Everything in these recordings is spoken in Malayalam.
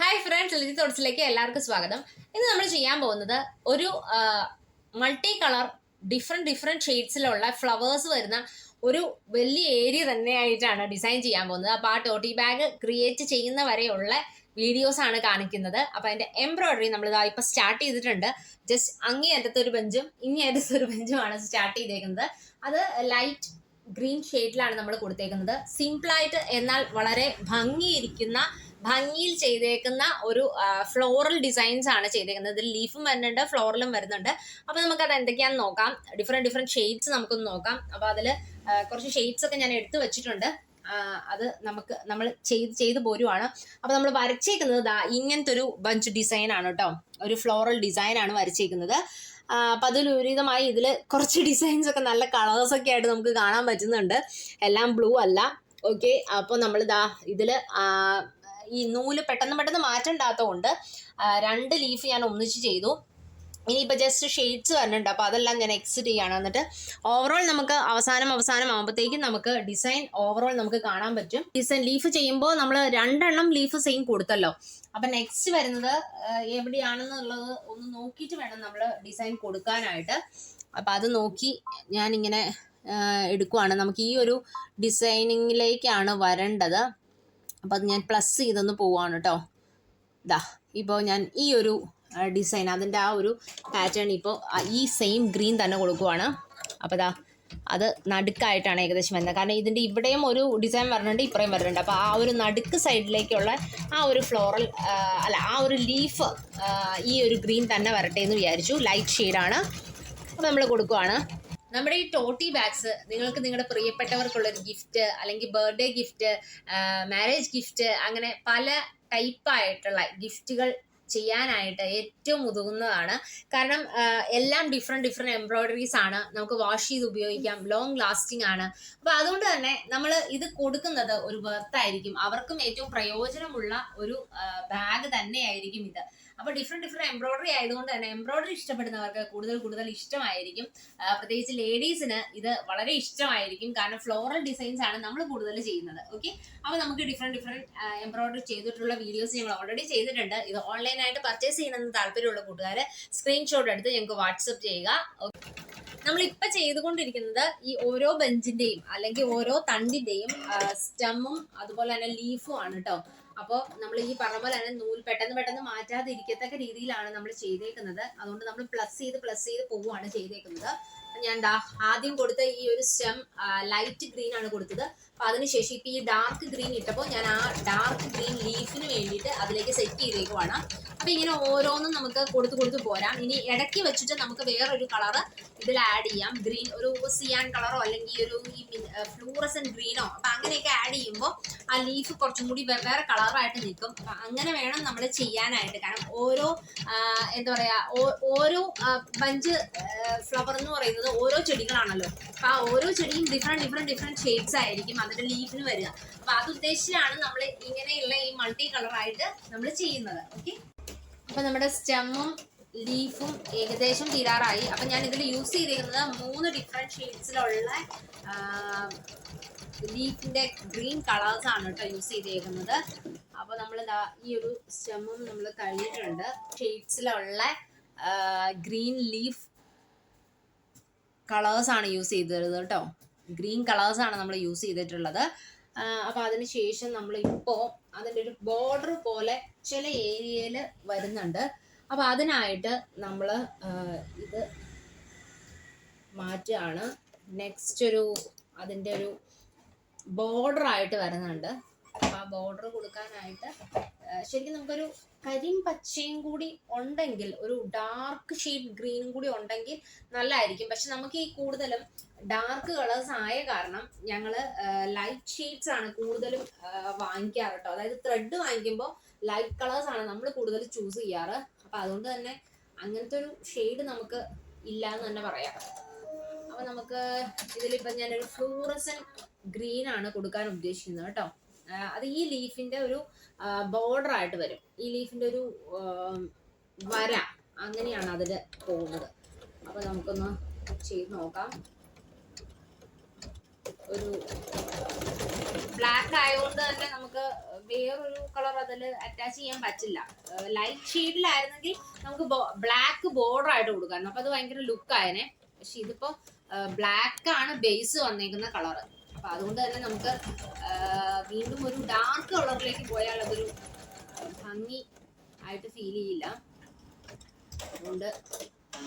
ഹായ് ഫ്രണ്ട്സ് ലിജി തോട്ട്സിലേക്ക് എല്ലാവർക്കും സ്വാഗതം. ഇന്ന് നമ്മൾ ചെയ്യാൻ പോകുന്നത് ഒരു മൾട്ടി കളർ ഡിഫറെന്റ് ഡിഫറെന്റ് ഷെയ്ഡ്സിലുള്ള ഫ്ലവേഴ്സ് വരുന്ന ഒരു വലിയ ഏരിയ തന്നെയായിട്ടാണ് ഡിസൈൻ ചെയ്യാൻ പോകുന്നത്. അപ്പോൾ ആ ടോട്ടി ബാഗ് ക്രിയേറ്റ് ചെയ്യുന്ന വരെയുള്ള വീഡിയോസ് ആണ് കാണിക്കുന്നത്. അപ്പോൾ അതിന്റെ എംബ്രോയിഡറി നമ്മൾ ഇതാ ഇപ്പോൾ സ്റ്റാർട്ട് ചെയ്തിട്ടുണ്ട്. ജസ്റ്റ് അങ്ങേ അറ്റത്തൊരു ബെഞ്ചും ഇങ്ങേ അറ്റത്തൊരു ബെഞ്ചുമാണ് സ്റ്റാർട്ട് ചെയ്തേക്കുന്നത്. അത് ലൈറ്റ് ഗ്രീൻ ഷെയ്ഡിലാണ് നമ്മൾ കൊടുത്തേക്കുന്നത്. സിമ്പിളായിട്ട് എന്നാൽ വളരെ ഭംഗിയിരിക്കുന്ന ഭംഗിയിൽ ചെയ്തേക്കുന്ന ഒരു ഫ്ലോറൽ ഡിസൈൻസ് ആണ് ചെയ്തേക്കുന്നത്. ഇതിൽ ലീഫും വരുന്നുണ്ട് ഫ്ലോറലും വരുന്നുണ്ട്. അപ്പോൾ നമുക്കത് എന്തൊക്കെയാണെന്ന് നോക്കാം. ഡിഫറെന്റ് ഡിഫറെന്റ് ഷെയ്ഡ്സ് നമുക്കൊന്ന് നോക്കാം. അപ്പോൾ അതിൽ കുറച്ച് ഷെയ്ഡ്സ് ഒക്കെ ഞാൻ എടുത്തു വെച്ചിട്ടുണ്ട്. അത് നമുക്ക് നമ്മൾ ചെയ്ത് ചെയ്ത് പോരുവാണ്. അപ്പോൾ നമ്മൾ വരച്ചേക്കുന്നത് ഇങ്ങനത്തെ ഒരു ബഞ്ച് ഡിസൈൻ ആണ് കേട്ടോ. ഒരു ഫ്ലോറൽ ഡിസൈൻ ആണ് വരച്ചേക്കുന്നത്. അപ്പം അതിലുരിതമായി ഇതിൽ കുറച്ച് ഡിസൈൻസ് ഒക്കെ നല്ല കളേഴ്സ് ഒക്കെ ആയിട്ട് നമുക്ക് കാണാൻ പറ്റുന്നുണ്ട്. എല്ലാം ബ്ലൂ അല്ല. ഓക്കെ അപ്പോൾ നമ്മൾ ദാ ഇതിൽ ഈ നൂൽ പെട്ടെന്ന് പെട്ടെന്ന് മാറ്റണ്ടാത്തതുകൊണ്ട് രണ്ട് ലീഫ് ഞാൻ ഒന്നിച്ച് ചെയ്തു. ഇനിയിപ്പോൾ ജസ്റ്റ് ഷെയ്ഡ്സ് വരുന്നുണ്ട് അപ്പോൾ അതെല്ലാം ഞാൻ എക്സിറ്റ് ചെയ്യാണ്. എന്നിട്ട് ഓവറോൾ നമുക്ക് അവസാനം അവസാനം ആകുമ്പോഴത്തേക്കും നമുക്ക് ഡിസൈൻ ഓവറോൾ നമുക്ക് കാണാൻ പറ്റും. ഡിസൈൻ ലീഫ് ചെയ്യുമ്പോൾ നമ്മൾ രണ്ടെണ്ണം ലീഫ് സെയിം കൊടുത്തല്ലോ. അപ്പം നെക്സ്റ്റ് വരുന്നത് എവിടെയാണെന്നുള്ളത് ഒന്ന് നോക്കിയിട്ട് വേണം നമ്മൾ ഡിസൈൻ കൊടുക്കാനായിട്ട്. അപ്പം അത് നോക്കി ഞാനിങ്ങനെ എടുക്കുവാണ്. നമുക്ക് ഈ ഒരു ഡിസൈനിങ്ങിലേക്കാണ് വരേണ്ടത്. അപ്പം അത് ഞാൻ പ്ലസ് ചെയ്തൊന്ന് പോവാണ് കേട്ടോ ഇതാ ഇപ്പോൾ ഞാൻ ഈ ഒരു ഡിസൈൻ അതിന്റെ ആ ഒരു പാറ്റേൺ ഇപ്പോൾ ഈ സെയിം ഗ്രീൻ തന്നെ കൊടുക്കുവാണ്. അപ്പോൾ ഇതാ അത് നടുക്കായിട്ടാണ് ഏകദേശം വരുന്നത്. കാരണം ഇതിന്റെ ഇവിടെയും ഒരു ഡിസൈൻ വരുന്നുണ്ട് ഇപ്പുറയും വരുന്നുണ്ട്. അപ്പോൾ ആ ഒരു നടുക്ക് സൈഡിലേക്കുള്ള ആ ഒരു ഫ്ലോറൽ അല്ല ആ ഒരു ലീഫ് ഈ ഒരു ഗ്രീൻ തന്നെ വരട്ടെ എന്ന് വിചാരിച്ചു. ലൈറ്റ് ഷെയ്ഡാണ് അപ്പോൾ നമ്മൾ കൊടുക്കുവാണ്. നമ്മുടെ ഈ ടോട്ടി ബാഗ്സ് നിങ്ങൾക്ക് നിങ്ങളുടെ പ്രിയപ്പെട്ടവർക്കുള്ള ഒരു ഗിഫ്റ്റ് അല്ലെങ്കിൽ ബർത്ത്ഡേ ഗിഫ്റ്റ് മാരേജ് ഗിഫ്റ്റ് അങ്ങനെ പല ടൈപ്പായിട്ടുള്ള ഗിഫ്റ്റുകൾ ചെയ്യാനായിട്ട് ഏറ്റവും ഉതകുന്നതാണ്. കാരണം എല്ലാം ഡിഫറെന്റ് ഡിഫറെന്റ് എംബ്രോയിഡറീസ് ആണ്. നമുക്ക് വാഷ് ചെയ്ത് ഉപയോഗിക്കാം. ലോങ് ലാസ്റ്റിംഗ് ആണ്. അപ്പോൾ അതുകൊണ്ട് തന്നെ നമ്മൾ ഇത് കൊടുക്കുന്നത് ഒരു വർത്തായിരിക്കും അവർക്കും ഏറ്റവും പ്രയോജനമുള്ള ഒരു ബാഗ് തന്നെയായിരിക്കും ഇത്. അപ്പോൾ ഡിഫറെന്റ് ഡിഫറെന്റ് എംബ്രോയിഡറി ആയതുകൊണ്ട് തന്നെ എംബ്രോയിഡറി ഇഷ്ടപ്പെടുന്നവർക്ക് കൂടുതൽ കൂടുതൽ ഇഷ്ടമായിരിക്കും. പ്രത്യേകിച്ച് ലേഡീസിന് ഇത് വളരെ ഇഷ്ടമായിരിക്കും. കാരണം ഫ്ലോറൽ ഡിസൈൻസ് ആണ് നമ്മൾ കൂടുതൽ ചെയ്യുന്നത്. ഓക്കെ അപ്പോൾ നമുക്ക് ഡിഫറെന്റ് ഡിഫറെന്റ് എംബ്രോയിഡറി ചെയ്തിട്ടുള്ള വീഡിയോസ് ഞങ്ങൾ ഓൾറെഡി ചെയ്തിട്ടുണ്ട്. ഇത് ഓൺലൈനായിട്ട് പർച്ചേസ് ചെയ്യണമെന്ന് താല്പര്യമുള്ള കൂട്ടുകാർ സ്ക്രീൻഷോട്ട് എടുത്ത് ഞങ്ങൾക്ക് വാട്സപ്പ് ചെയ്യുക. നമ്മളിപ്പോൾ ചെയ്തുകൊണ്ടിരിക്കുന്നത് ഈ ഓരോ ബെഞ്ചിന്റെയും അല്ലെങ്കിൽ ഓരോ തണ്ടിന്റെയും സ്റ്റെമ്മും അതുപോലെ തന്നെ ലീഫും ആണ് കേട്ടോ അപ്പോൾ നമ്മൾ ഈ പറഞ്ഞ പോലെ തന്നെ നൂൽ പെട്ടെന്ന് പെട്ടെന്ന് മാറ്റാതെ ഇരിക്കത്തക്ക രീതിയിലാണ് നമ്മൾ ചെയ്തേക്കുന്നത്. അതുകൊണ്ട് നമ്മൾ പ്ലസ് ചെയ്ത് പ്ലസ് ചെയ്ത് പോവുകയാണ് ചെയ്തേക്കുന്നത്. ഞാൻ ആദ്യം കൊടുത്ത ഈ ഒരു സ്റ്റെം ലൈറ്റ് ഗ്രീൻ ആണ് കൊടുത്തത്. അപ്പൊ അതിനുശേഷം ഇപ്പൊ ഈ ഡാർക്ക് ഗ്രീൻ ഇട്ടപ്പോൾ ഞാൻ ആ ഡാർക്ക് ഗ്രീൻ ലീഫിന് വേണ്ടിയിട്ട് അതിലേക്ക് സെറ്റ് ചെയ്തേക്കുവാണ് അപ്പൊ ഇങ്ങനെ ഓരോന്നും നമുക്ക് കൊടുത്തു കൊടുത്തു പോരാം. ഇനി ഇടയ്ക്ക് വെച്ചിട്ട് നമുക്ക് വേറൊരു കളറ് ഇതിൽ ആഡ് ചെയ്യാം. ഗ്രീൻ ഒരു സിയാൻ കളറോ അല്ലെങ്കിൽ ഒരു ഈ ഫ്ലൂറസൻ ഗ്രീനോ അപ്പൊ അങ്ങനെയൊക്കെ ആഡ് ചെയ്യുമ്പോൾ ആ ലീഫ് കുറച്ചും കൂടി വെവ്വേറെ കളറായിട്ട് നിൽക്കും. അപ്പൊ അങ്ങനെ വേണം നമ്മൾ ചെയ്യാനായിട്ട്. കാരണം ഓരോ എന്താ പറയാ ഓരോ ബഞ്ച് ഫ്ലവർ എന്ന് പറയുന്നത് ഓരോ ചെടികളാണല്ലോ. അപ്പൊ ആ ഓരോ ചെടിയും ഡിഫറെന്റ് ഡിഫറെന്റ് ഡിഫറെന്റ് ഷെയ്ഡ്സ് ആയിരിക്കും. അതിന്റെ ലീഫിന് വരിക. അപ്പൊ അത് ഉദ്ദേശിച്ചാണ് നമ്മൾ ഇങ്ങനെയുള്ള ഈ മൾട്ടി കളർ ആയിട്ട് നമ്മൾ ചെയ്യുന്നത്. ഓക്കെ അപ്പൊ നമ്മുടെ സ്റ്റെമ്മും ലീഫും ഏകദേശം തീരാറായി. അപ്പൊ ഞാൻ ഇതിൽ യൂസ് ചെയ്തിരിക്കുന്നത് മൂന്ന് ഡിഫറെന്റ് ഷെയ്ഡ്സിലുള്ള ലീഫിന്റെ ഗ്രീൻ കളേഴ്സ് ആണ് കേട്ടോ യൂസ് ചെയ്തേക്കുന്നത്. അപ്പൊ നമ്മൾ ഈ ഒരു സ്റ്റെമ്മും നമ്മൾ കഴിഞ്ഞിട്ടുണ്ട്. ഷെയ്ഡ്സിലുള്ള ഗ്രീൻ ലീഫ് കളേഴ്സ് ആണ് യൂസ് ചെയ്തത് കേട്ടോ. ഗ്രീൻ കളേഴ്സ് ആണ് നമ്മൾ യൂസ് ചെയ്തിട്ടുള്ളത്. അപ്പോൾ അപ്പൊ അതിന് ശേഷം നമ്മൾ ഇപ്പോ അതിന്റെ ഒരു ബോർഡർ പോലെ ചില ഏരിയയിൽ വരുന്നുണ്ട്. അപ്പൊ അതിനായിട്ട് നമ്മൾ ഇത് മാറ്റുകയാണ്. നെക്സ്റ്റ് ഒരു അതിന്റെ ഒരു ബോർഡർ ആയിട്ട് വരുന്നുണ്ട്. ബോർഡർ കൊടുക്കാനായിട്ട് ശരിക്കും നമുക്കൊരു കരിം പച്ചയും കൂടി ഉണ്ടെങ്കിൽ ഒരു ഡാർക്ക് ഷെയ്ഡ് ഗ്രീനും കൂടി ഉണ്ടെങ്കിൽ നല്ലതായിരിക്കും. പക്ഷെ നമുക്ക് ഈ കൂടുതലും ഡാർക്ക് കളേഴ്സ് ആയ കാരണം ഞങ്ങൾ ലൈറ്റ് ഷെയ്ഡ്സ് ആണ് കൂടുതലും വാങ്ങിക്കാറ് കേട്ടോ അതായത് ത്രെഡ് വാങ്ങിക്കുമ്പോൾ ലൈറ്റ് കളേഴ്സ് ആണ് നമ്മൾ കൂടുതൽ ചൂസ് ചെയ്യാറ്. അപ്പൊ അതുകൊണ്ട് തന്നെ അങ്ങനത്തെ ഒരു ഷെയ്ഡ് നമുക്ക് ഇല്ല എന്ന് തന്നെ പറയാം. അപ്പൊ നമുക്ക് ഇതിലിപ്പോ ഞാനൊരു ഫ്ലൂറസൻ ഗ്രീൻ ആണ് കൊടുക്കാൻ ഉദ്ദേശിക്കുന്നത് കേട്ടോ അത് ഈ ലീഫിന്റെ ഒരു ബോർഡർ ആയിട്ട് വരും. ഈ ലീഫിന്റെ ഒരു വര അങ്ങനെയാണ് അതിൽ പോകുന്നത്. അപ്പൊ നമുക്കൊന്ന് ചെയ്ത് നോക്കാം. ഒരു ബ്ലാക്ക് ആയതുകൊണ്ട് തന്നെ നമുക്ക് വേറൊരു കളർ അതിൽ അറ്റാച്ച് ചെയ്യാൻ പറ്റില്ല. ലൈറ്റ് ഷെയ്ഡിലായിരുന്നെങ്കിൽ നമുക്ക് ബ്ലാക്ക് ബോർഡർ ആയിട്ട് കൊടുക്കാമായിരുന്നു അപ്പൊ അത് ഭയങ്കര ലുക്ക് ആയനെ. പക്ഷെ ഇതിപ്പോ ബ്ലാക്ക് ആണ് ബേസ് വന്നേക്കുന്ന കളർ അപ്പൊ അതുകൊണ്ട് തന്നെ നമുക്ക് വീണ്ടും ഒരു ഡാർക്ക് കളറിലേക്ക് പോയാൽ അതൊരു ഭംഗി ആയിട്ട് ഫീൽ ചെയ്യില്ല. അതുകൊണ്ട്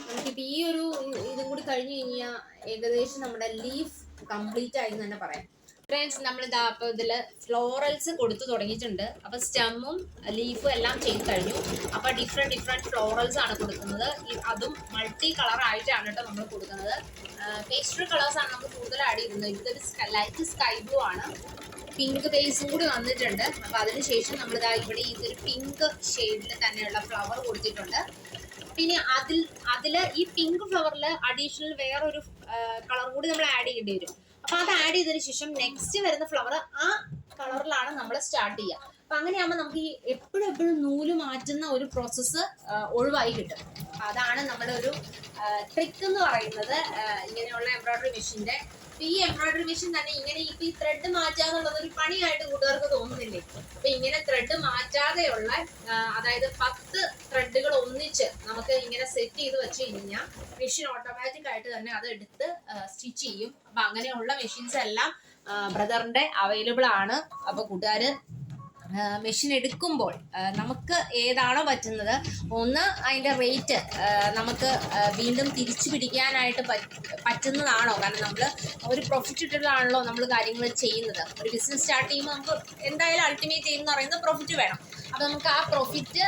നമുക്കിപ്പോ ഈ ഒരു ഇതും കൂടി കഴിഞ്ഞു കഴിഞ്ഞാൽ ഏകദേശം നമ്മുടെ ലീഫ് കംപ്ലീറ്റ് ആയി എന്ന് തന്നെ പറയാം. ഫ്രണ്ട്സ് നമ്മൾ ഇതാ അപ്പൊ ഇതിൽ ഫ്ലോറൽസ് കൊടുത്തു തുടങ്ങിയിട്ടുണ്ട്. അപ്പൊ സ്റ്റെമ്മും ലീഫും എല്ലാം ചെയ്ത് കഴിഞ്ഞു. അപ്പൊ ഡിഫറെന്റ് ഡിഫറെന്റ് ഫ്ലോറൽസ് ആണ് കൊടുക്കുന്നത്. അതും മൾട്ടി കളർ ആയിട്ടാണ് കേട്ടോ നമ്മൾ കൊടുക്കുന്നത്. പേസ്റ്റൽ കളേഴ്സ് ആണ് നമ്മൾ കൂടുതൽ ആഡ് ചെയ്യുന്നത്. ഇതൊരു ലൈറ്റ് സ്കൈ ബ്ലൂ ആണ്. പിങ്ക് ബേസും കൂടി വന്നിട്ടുണ്ട്. അപ്പൊ അതിനുശേഷം നമ്മൾ ഇതാ ഇവിടെ ഇതൊരു പിങ്ക് ഷെയ്ഡിൽ തന്നെയുള്ള ഫ്ലവർ കൊടുത്തിട്ടുണ്ട്. പിന്നെ അതിൽ അതിൽ ഈ പിങ്ക് ഫ്ലവറിൽ അഡീഷണൽ വേറൊരു കളർ കൂടി നമ്മൾ ആഡ് ചെയ്യേണ്ടി വരും. അപ്പൊ അത് ആഡ് ചെയ്തതിന് ശേഷം നെക്സ്റ്റ് വരുന്ന ഫ്ലവർ ആ കളറിലാണ് നമ്മൾ സ്റ്റാർട്ട് ചെയ്യുക. അപ്പൊ അങ്ങനെയാകുമ്പോൾ നമുക്ക് ഈ എപ്പോഴും എപ്പോഴും നൂൽ മാറ്റുന്ന ഒരു പ്രോസസ്സ് ഒഴിവായി കിട്ടും. അതാണ് നമ്മുടെ ഒരു ട്രിക്ക് എന്ന് പറയുന്നത് ഇങ്ങനെയുള്ള എംബ്രോയിഡറി മെഷീന്റെ ഈ എംബ്രോയിഡറി മെഷീൻ തന്നെ ഇങ്ങനെ ഇപ്പൊ ഈ ത്രെഡ് മാറ്റാന്നുള്ളത് ഒരു പണിയായിട്ട് കൂട്ടുകാർക്ക് തോന്നുന്നില്ലേ? അപ്പൊ ഇങ്ങനെ ത്രെഡ് മാറ്റാതെയുള്ള അതായത് പത്ത് ത്രെഡുകൾ ഒന്നിച്ച് നമുക്ക് ഇങ്ങനെ സെറ്റ് ചെയ്ത് വെച്ച് കഴിഞ്ഞാൽ മെഷീൻ ഓട്ടോമാറ്റിക് ആയിട്ട് തന്നെ അത് എടുത്ത് സ്റ്റിച്ച് ചെയ്യും. അപ്പൊ അങ്ങനെയുള്ള മെഷീൻസ് എല്ലാം ബ്രദറിന്റെ അവൈലബിൾ ആണ്. അപ്പൊ കൂട്ടുകാര് മെഷീൻ എടുക്കുമ്പോൾ നമുക്ക് ഏതാണോ പറ്റുന്നത് ഒന്ന് അതിന്റെ റേറ്റ് നമുക്ക് വീണ്ടും തിരിച്ചു പിടിക്കാനായിട്ട് പറ്റ്- പറ്റുന്നതാണോ? കാരണം നമ്മൾ ഒരു പ്രോഫിറ്റ് ഇട്ടിട്ടാണല്ലോ നമ്മൾ കാര്യങ്ങൾ ചെയ്യുന്നത്. ഒരു ബിസിനസ് സ്റ്റാർട്ട് ചെയ്യുമ്പോൾ നമുക്ക് എന്തായാലും അൾട്ടിമേറ്റ് ചെയ്യുന്ന പറയുന്നത് പ്രോഫിറ്റ് വേണം. അപ്പോൾ നമുക്ക് ആ പ്രോഫിറ്റ്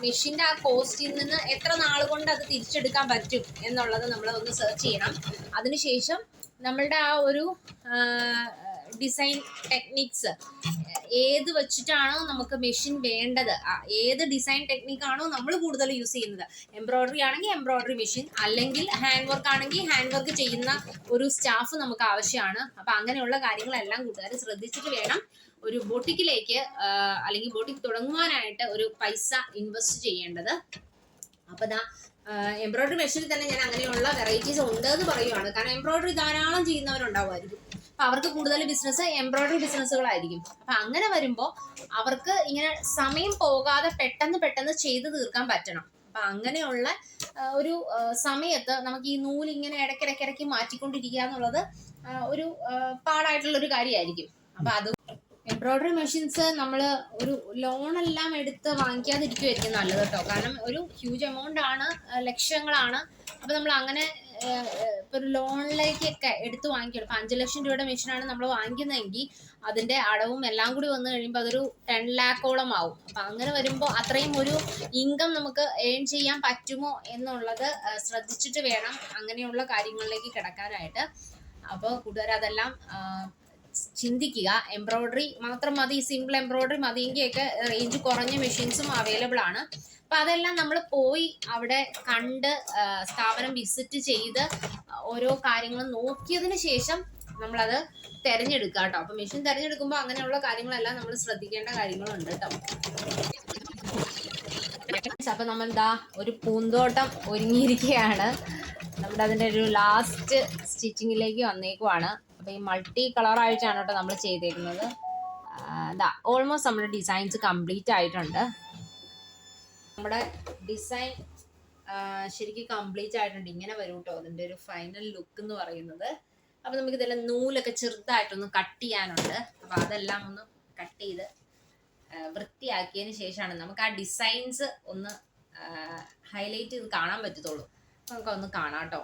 മെഷീന്റെ ആ കോസ്റ്റിൽ നിന്ന് എത്ര നാൾ കൊണ്ട് അത് തിരിച്ചെടുക്കാൻ പറ്റും എന്നുള്ളത് നമ്മൾ ഒന്ന് സെർച്ച് ചെയ്യണം. അതിനുശേഷം നമ്മളുടെ ആ ഒരു ഡിസൈൻ ടെക്നിക്സ് ഏത് വെച്ചിട്ടാണോ നമുക്ക് മെഷീൻ വേണ്ടത്? ഏത് ഡിസൈൻ ടെക്നിക്കാണോ നമ്മൾ കൂടുതൽ യൂസ് ചെയ്യുന്നത്? എംബ്രോയിഡറി ആണെങ്കിൽ എംബ്രോയിഡറി മെഷീൻ അല്ലെങ്കിൽ ഹാൻഡ് വർക്ക് ആണെങ്കിൽ ഹാൻഡ് വർക്ക് ചെയ്യുന്ന ഒരു സ്റ്റാഫ് നമുക്ക് ആവശ്യമാണ്. അപ്പൊ അങ്ങനെയുള്ള കാര്യങ്ങളെല്ലാം കൂട്ടുകാർ ശ്രദ്ധിച്ചിട്ട് വേണം ഒരു ബോട്ടിക്കിലേക്ക് അല്ലെങ്കിൽ ബോട്ടിക് തുടങ്ങുവാനായിട്ട് ഒരു പൈസ ഇൻവെസ്റ്റ് ചെയ്യേണ്ടത്. അപ്പൊ ദാ എംബ്രോയിഡറി മെഷീനിൽ തന്നെ ഞാൻ അങ്ങനെയുള്ള വെറൈറ്റീസ് ഉണ്ട് എന്ന് പറയുവാണ്. കാരണം എംബ്രോയിഡറി ധാരാളം ചെയ്യുന്നവരുണ്ടാവുമായിരിക്കും. അവർക്ക് കൂടുതൽ ബിസിനസ് എംബ്രോയിഡറി ബിസിനസ്സുകളായിരിക്കും അപ്പൊ അങ്ങനെ വരുമ്പോൾ അവർക്ക് ഇങ്ങനെ സമയം പോകാതെ പെട്ടെന്ന് പെട്ടെന്ന് ചെയ്തു തീർക്കാൻ പറ്റണം. അപ്പൊ അങ്ങനെയുള്ള ഒരു സമയത്ത് നമുക്ക് ഈ നൂൽ ഇങ്ങനെ ഇടയ്ക്കിടയ്ക്ക് ഇടയ്ക്ക് മാറ്റിക്കൊണ്ടിരിക്കുക എന്നുള്ളത് ഒരു പാടായിട്ടുള്ള ഒരു കാര്യമായിരിക്കും. അപ്പൊ അത് എംബ്രോയിഡറി മെഷീൻസ് നമ്മൾ ഒരു ലോൺ എല്ലാം എടുത്ത് വാങ്ങിക്കാതിരിക്കുമായിരിക്കും നല്ലത് കേട്ടോ. കാരണം ഒരു ഹ്യൂജ് എമൗണ്ട് ആണ് ലക്ഷങ്ങളാണ്. അപ്പൊ നമ്മൾ അങ്ങനെ ഇപ്പൊ ഒരു ലോണിലേക്കൊക്കെ എടുത്ത് വാങ്ങിക്കണം ഇപ്പൊ അഞ്ച് ലക്ഷം രൂപയുടെ മെഷീനാണ് നമ്മൾ വാങ്ങിക്കുന്നതെങ്കിൽ അതിന്റെ അടവും എല്ലാം കൂടി വന്നു കഴിയുമ്പോൾ അതൊരു ടെൻ ലാക്കോളം ആവും. അപ്പൊ അങ്ങനെ വരുമ്പോൾ അത്രയും ഒരു ഇൻകം നമുക്ക് ഏൺ ചെയ്യാൻ പറ്റുമോ എന്നുള്ളത് ശ്രദ്ധിച്ചിട്ട് വേണം അങ്ങനെയുള്ള കാര്യങ്ങളിലേക്ക് കിടക്കാനായിട്ട്. അപ്പോൾ കൂടുതൽ അതെല്ലാം ചിന്തിക്കുക. എംബ്രോയ്ഡറി മാത്രം മതി സിമ്പിൾ എംബ്രോയിഡറി എങ്കിയൊക്കെ റേഞ്ച് കുറഞ്ഞ മെഷീൻസും അവൈലബിൾ ആണ്. അപ്പൊ അതെല്ലാം നമ്മൾ പോയി അവിടെ കണ്ട് സ്ഥാപനം വിസിറ്റ് ചെയ്ത് ഓരോ കാര്യങ്ങളും നോക്കിയതിന് ശേഷം നമ്മളത് തെരഞ്ഞെടുക്കുക കേട്ടോ. അപ്പൊ മെഷീൻ തെരഞ്ഞെടുക്കുമ്പോൾ അങ്ങനെയുള്ള കാര്യങ്ങളെല്ലാം നമ്മൾ ശ്രദ്ധിക്കേണ്ട കാര്യങ്ങളുണ്ട് കേട്ടോ. അപ്പൊ നമ്മൾ എന്താ ഒരു പൂന്തോട്ടം ഒരുങ്ങിയിരിക്കുകയാണ്. നമ്മുടെ അതിന്റെ ഒരു ലാസ്റ്റ് സ്റ്റിച്ചിങ്ങിലേക്ക് വന്നേക്കുവാണ്. അപ്പൊ ഈ മൾട്ടി കളർ ആയിട്ടാണ് കേട്ടോ നമ്മൾ ചെയ്തേക്കുന്നത്. ഓൾമോസ്റ്റ് നമ്മുടെ ഡിസൈൻസ് കംപ്ലീറ്റ് ആയിട്ടുണ്ട്. നമ്മുടെ ഡിസൈൻ ശരിക്കും കംപ്ലീറ്റ് ആയിട്ടുണ്ട്. ഇങ്ങനെ വരും കേട്ടോ അതിന്റെ ഒരു ഫൈനൽ ലുക്ക് എന്ന് പറയുന്നത്. അപ്പൊ നമുക്ക് ഇതെല്ലാം നൂലൊക്കെ ചെറുതായിട്ടൊന്ന് കട്ട് ചെയ്യാനുണ്ട്. അപ്പൊ അതെല്ലാം ഒന്ന് കട്ട് ചെയ്ത് വൃത്തിയാക്കിയതിന് ശേഷമാണ് നമുക്ക് ആ ഡിസൈൻസ് ഒന്ന് ഹൈലൈറ്റ് ചെയ്ത് കാണാൻ പറ്റത്തുള്ളൂ. നമുക്കൊന്ന് കാണാം കേട്ടോ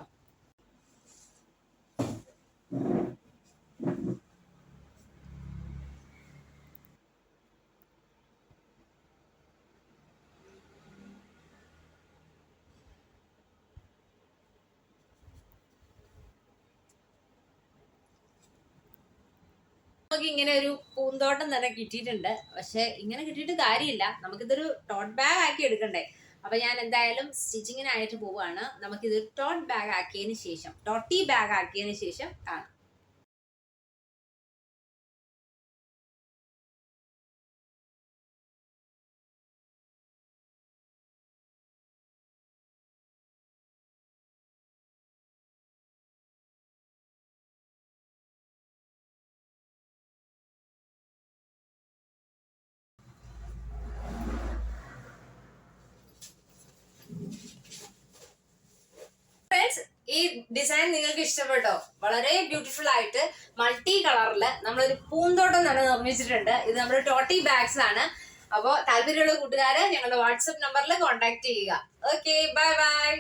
നമുക്ക് ഇങ്ങനെ ഒരു പൂന്തോട്ടം തന്നെ കിട്ടിയിട്ടുണ്ട്. പക്ഷെ ഇങ്ങനെ കിട്ടിയിട്ട് കാര്യമില്ല. നമുക്കിതൊരു ടോട്ട് ബാഗ് ആക്കി എടുക്കണ്ടേ? അപ്പൊ ഞാൻ എന്തായാലും സ്റ്റിച്ചിങ്ങിനായിട്ട് പോവാണ്. നമുക്കിത് ടോട്ട് ബാഗ് ആക്കിയതിന് ശേഷം ടോട്ടി ബാഗ് ആക്കിയതിന് ശേഷം കാണാം. ഈ ഡിസൈൻ നിങ്ങൾക്ക് ഇഷ്ടപ്പെട്ടോ? വളരെ ബ്യൂട്ടിഫുൾ ആയിട്ട് മൾട്ടി കളറിൽ നമ്മളൊരു പൂന്തോട്ടം തന്നെ നിർമ്മിച്ചിട്ടുണ്ട്. ഇത് നമ്മുടെ ടോട്ടി ബാഗ്സ് ആണ്. അപ്പോൾ താല്പര്യമുള്ള കൂട്ടുകാരെ ഞങ്ങളുടെ വാട്സപ്പ് നമ്പറിൽ കോൺടാക്ട് ചെയ്യുക. Okay bye bye